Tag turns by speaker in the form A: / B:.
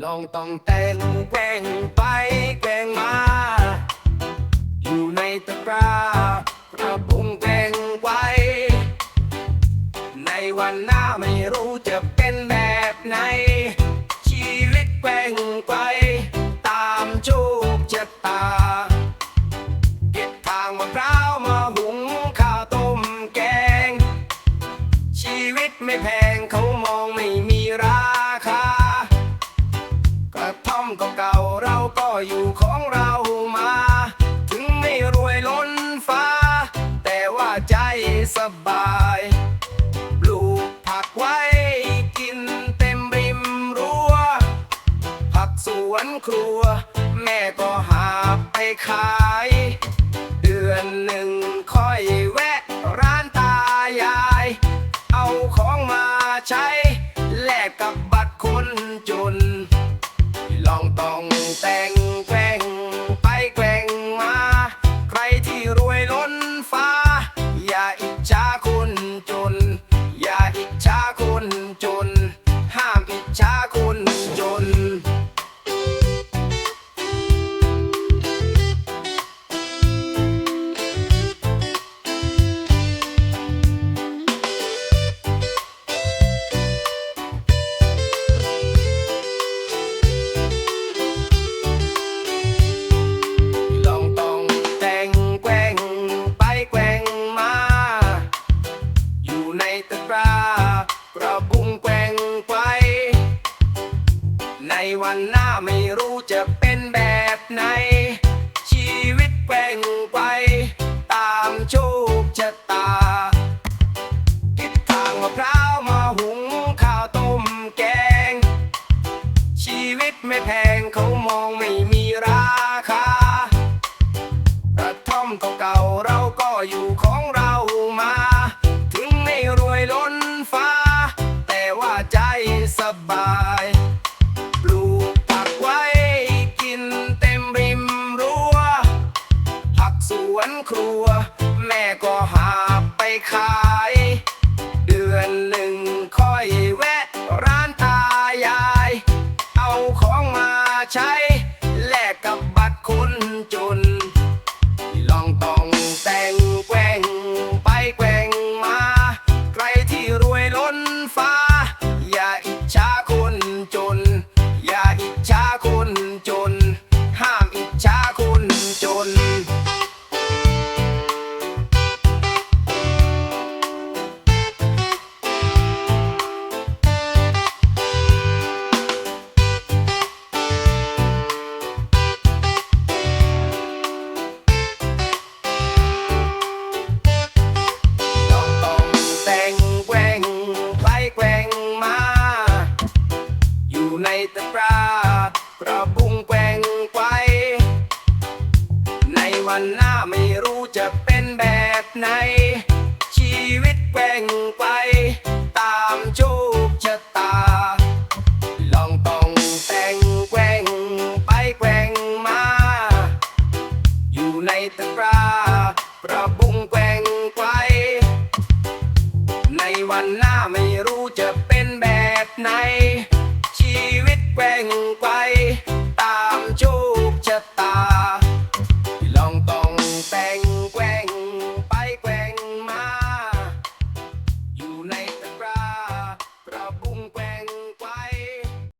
A: ลองต้องเต้นแกว่งไปแกว่งมา อยู่ในตะกร้าระบุงแกว่งไว้ ในวันหน้าไม่รู้จะเป็นแบบไหน ชีวิตแกว่งไป ตามโชคชะตา เก็บทางมะพร้าวมาหุงข้าวต้มแกง ชีวิตไม่แพงเขามองไม่มี เก่าๆเราก็อยู่ของเรามา ถึงไม่รวยล้นฟ้า แต่ว่าใจสบายปลูกผักไว้กินเต็มริมรั้ว ผักสวนครัว แม่ก็หาไปขาย อย่ ในวันหน้าไม่รู้จะเป็นแบบไหน ชีวิตแกว่งไป ตามโชคชะตาทิศทางมะพร้าวมาหุงข้าวต้มแกง ชีวิตไม่แพงเขามองไม่มีราคากระท่อมเก่าๆเราก็อยู่ของเรา ครัว แม่ก็หาไปขาย ในตะกร้ากระบุงแกว่งไปในวันหน้าไม่รู้จะเป็นแบบไหน แกว่งไปตามจูบชะตา